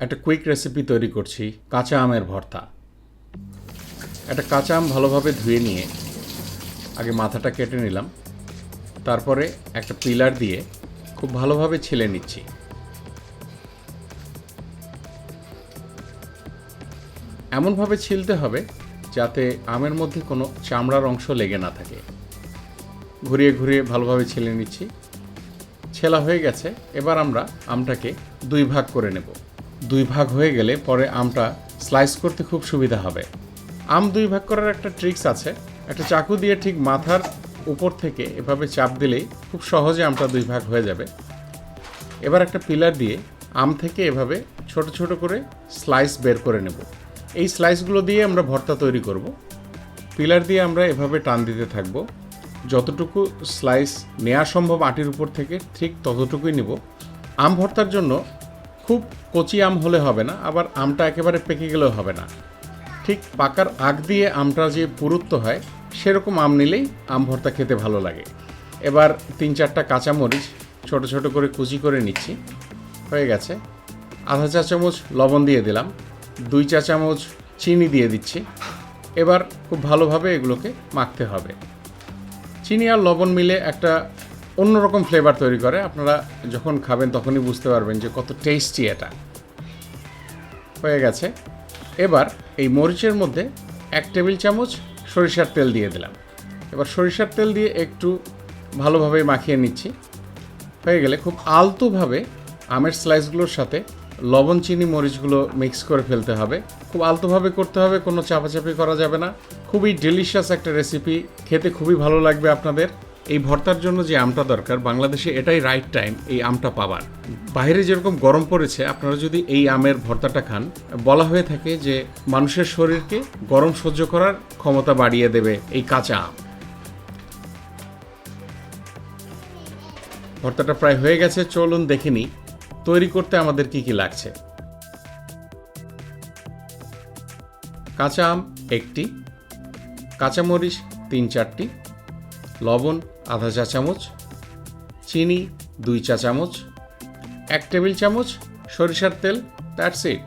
একটা quick recipe তৈরি করছি, কাঁচা আমের ভর্তা। একটা কাঁচা আম ভালোভাবে ধুয়ে নিয়ে আগে মাথাটা কেটে নিলাম। তারপরে একটা পিলার দিয়ে খুব ভালোভাবে ছিলে নিচ্ছি। এমনভাবে ছিলতে হবে যাতে আমের মধ্যে কোনো চামড়ার অংশ লেগে না থাকে। ঘুরিয়ে ঘুরিয়ে ভালোভাবে ছিলে নিচ্ছি। ছেলা হয়ে গেছে, এবার আমরা আমটাকে দুই ভাগ করে নেব। দুই ভাগ হয়ে গেলে পরে আমটা স্লাইস করতে খুব সুবিধা হবে। আম দুই ভাগ করার একটা ট্রিক্স আছে। একটা চাকু দিয়ে ঠিক মাথার উপর থেকে এভাবে চাপ দিলেই খুব সহজে আমটা দুই ভাগ হয়ে যাবে। এবার একটা পিলার দিয়ে আম থেকে এভাবে ছোট ছোট করে স্লাইস বের করে নেব। এই স্লাইসগুলো দিয়ে আমরা ভর্তা তৈরি করব। পিলার দিয়ে আমরা এভাবে টান দিতে থাকব। যতটুকু স্লাইস নেওয়া সম্ভব আটির উপর থেকে ঠিক ততটুকুই নেব। আম ভর্তার জন্য খুব কচি আম হলে হবে না, আবার আমটা একেবারে পেকে গেলেও হবে না। ঠিক পাকার আগ দিয়ে আমটা যে পুরুত্ব হয়, সেরকম আম নিলেই আম ভর্তা খেতে ভালো লাগে। এবার তিন চারটা কাঁচামরিচ ছোট ছোট করে কুচি করে নিচ্ছি। হয়ে গেছে। আধা চা চামচ লবণ দিয়ে দিলাম। দুই চা চামচ চিনি দিয়ে দিচ্ছি। এবার খুব ভালোভাবে এগুলোকে মাখতে হবে। চিনি আর লবণ মিলে একটা অন্যরকম ফ্লেভার তৈরি করে। আপনারা যখন খাবেন তখনই বুঝতে পারবেন যে কত টেস্টি এটা। হয়ে গেছে। এবার এই মরিচের মধ্যে এক টেবিল চামচ সরিষার তেল দিয়ে দিলাম। এবার সরিষার তেল দিয়ে একটু ভালোভাবে মাখিয়ে নিচ্ছি। হয়ে গেলে খুব আলতোভাবে আমের স্লাইসগুলোর সাথে লবণ, চিনি, মরিচগুলো মিক্স করে ফেলতে হবে। খুব আলতোভাবে করতে হবে, কোনো চাপাচাপি করা যাবে না। খুবই ডেলিশিয়াস একটা রেসিপি খেতে খুবই ভালো লাগবে আপনাদের। এই ভর্তার জন্য যে আমটা দরকার, বাংলাদেশে এটাই রাইট টাইম এই আমটা পাবার। বাইরে যেরকম গরম পড়েছে, আপনারা যদি এই আমের ভর্তাটা খান, বলা হয়ে থাকে যে মানুষের শরীরকে গরম সহ্য করার ক্ষমতা বাড়িয়ে দেবে এই কাঁচা আম। ভর্তাটা প্রায় হয়ে গেছে, চলুন দেখে নিই তৈরি করতে আমাদের কি কি লাগছে। কাঁচা আম একটি, কাঁচামরিচ তিন চারটি লবণ, আধা চা চামচ, চিনি, দুই চা চামচ, এক টেবিল চামচ, সরিষার তেল দ্যাটস ইট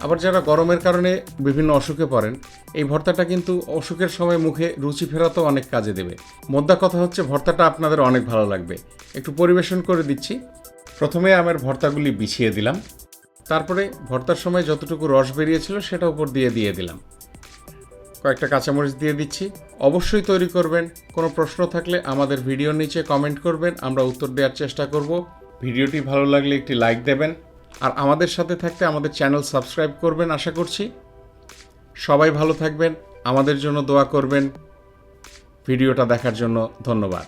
আবার যারা গরমের কারণে বিভিন্ন অসুখে পড়েন, এই ভর্তাটা কিন্তু অসুখের সময় মুখে রুচি ফেরাতেও অনেক কাজে দেবে। মোদ্দা কথা হচ্ছে ভর্তাটা আপনাদের অনেক ভালো লাগবে। একটু পরিবেশন করে দিচ্ছি। প্রথমে আমের ভর্তাগুলি বিছিয়ে দিলাম। তারপরে ভর্তার সময় যতটুকু রস বেরিয়েছিল সেটা উপর দিয়ে দিয়ে দিলাম। কয়েকটা কাঁচামরিচ দিয়ে দিচ্ছি। অবশ্যই তৈরি করবেন। কোনো প্রশ্ন থাকলে আমাদের ভিডিওর নিচে কমেন্ট করবেন, আমরা উত্তর দেওয়ার চেষ্টা করব। ভিডিওটি ভালো লাগলে একটি লাইক দেবেন, আর আমাদের সাথে থাকতে আমাদের চ্যানেল সাবস্ক্রাইব করবেন আশা করছি। সবাই ভালো থাকবেন, আমাদের জন্য দোয়া করবেন। ভিডিওটা দেখার জন্য ধন্যবাদ।